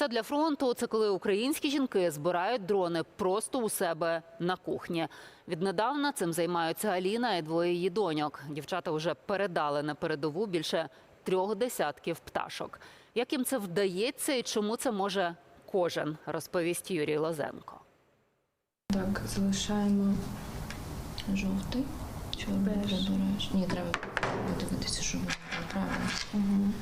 Це для фронту. Це коли українські жінки збирають дрони просто у себе на кухні. Віднедавна цим займаються Аліна і двоє її доньок. Дівчата вже передали на передову більше трьох десятків пташок. Як їм це вдається і чому це може кожен, розповість Юрій Лозенко. Так, залишаємо жовтий. Чорний прибираєш. Ні, треба подивитися, що правильно. Угу.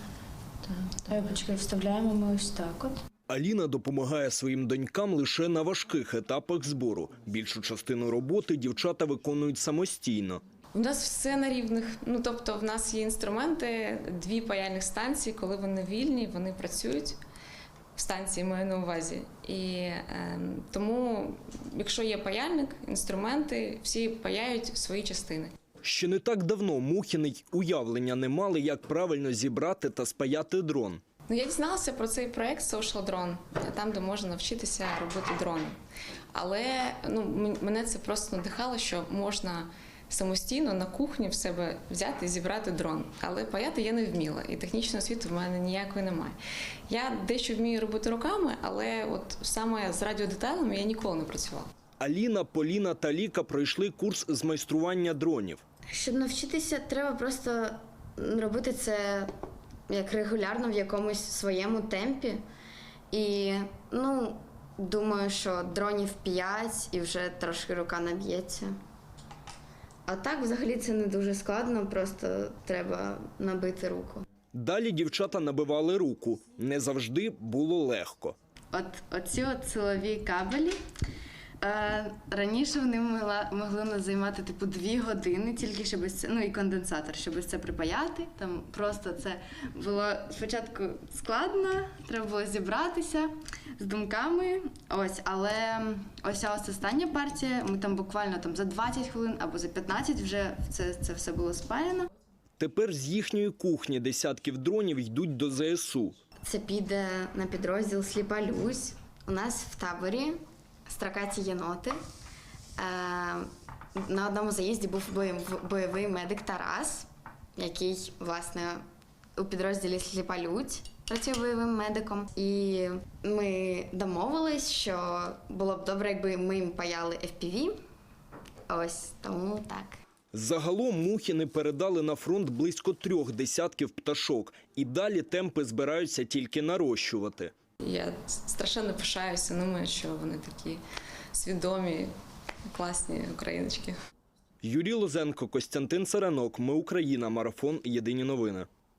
Так. Вставляємо ми ось так от. Аліна допомагає своїм донькам лише на важких етапах збору. Більшу частину роботи дівчата виконують самостійно. У нас все на рівних. Ну тобто, в нас є інструменти, дві паяльних станції, коли вони вільні, вони працюють. Станції маю на увазі. І е, тому, якщо є паяльник, інструменти, всі паяють свої частини. Ще не так давно Мухіни й уявлення не мали, як правильно зібрати та спаяти дрон. Ну, я дізналася про цей проект Social Drone, там, де можна навчитися робити дрони. Але ну, мене це просто надихало, що можна самостійно на кухні в себе взяти і зібрати дрон. Але паяти я не вміла, і технічної освіти в мене ніякої немає. Я дещо вмію робити руками, але от саме з радіодеталями я ніколи не працювала. Аліна, Поліна та Ліка пройшли курс з майстрування дронів. Щоб навчитися, треба просто робити це як регулярно в якомусь своєму темпі. І ну, думаю, що дронів 5 і вже трошки рука наб'ється. А так, взагалі, це не дуже складно, просто треба набити руку. Далі дівчата набивали руку. Не завжди було легко. От оці от силові кабелі. Е, раніше вони могли нас займати типу дві години, тільки щоб ось це, ну і конденсатор, щоб ось це припаяти. Там просто це було спочатку складно, треба було зібратися з думками. Ось, але ось ось остання партія, ми там буквально там за 20 хвилин або за 15 вже це, це все було спаяно. Тепер з їхньої кухні десятків дронів йдуть до ЗСУ. Це піде на підрозділ Сліпа Люсь. У нас в таборі стракаті єноти. Е, на одному заїзді був бойовий медик Тарас, який, власне, у підрозділі Сліпа Людь працює бойовим медиком. І ми домовились, що було б добре, якби ми їм паяли FPV. Ось тому так. Загалом Мухіни передали на фронт близько трьох десятків пташок, і далі темпи збираються тільки нарощувати. Я страшенно пишаюся думаю, що вони такі свідомі, класні україночки. Юрій Лозенко, Костянтин Саранок. Ми Україна. Марафон. Єдині новини.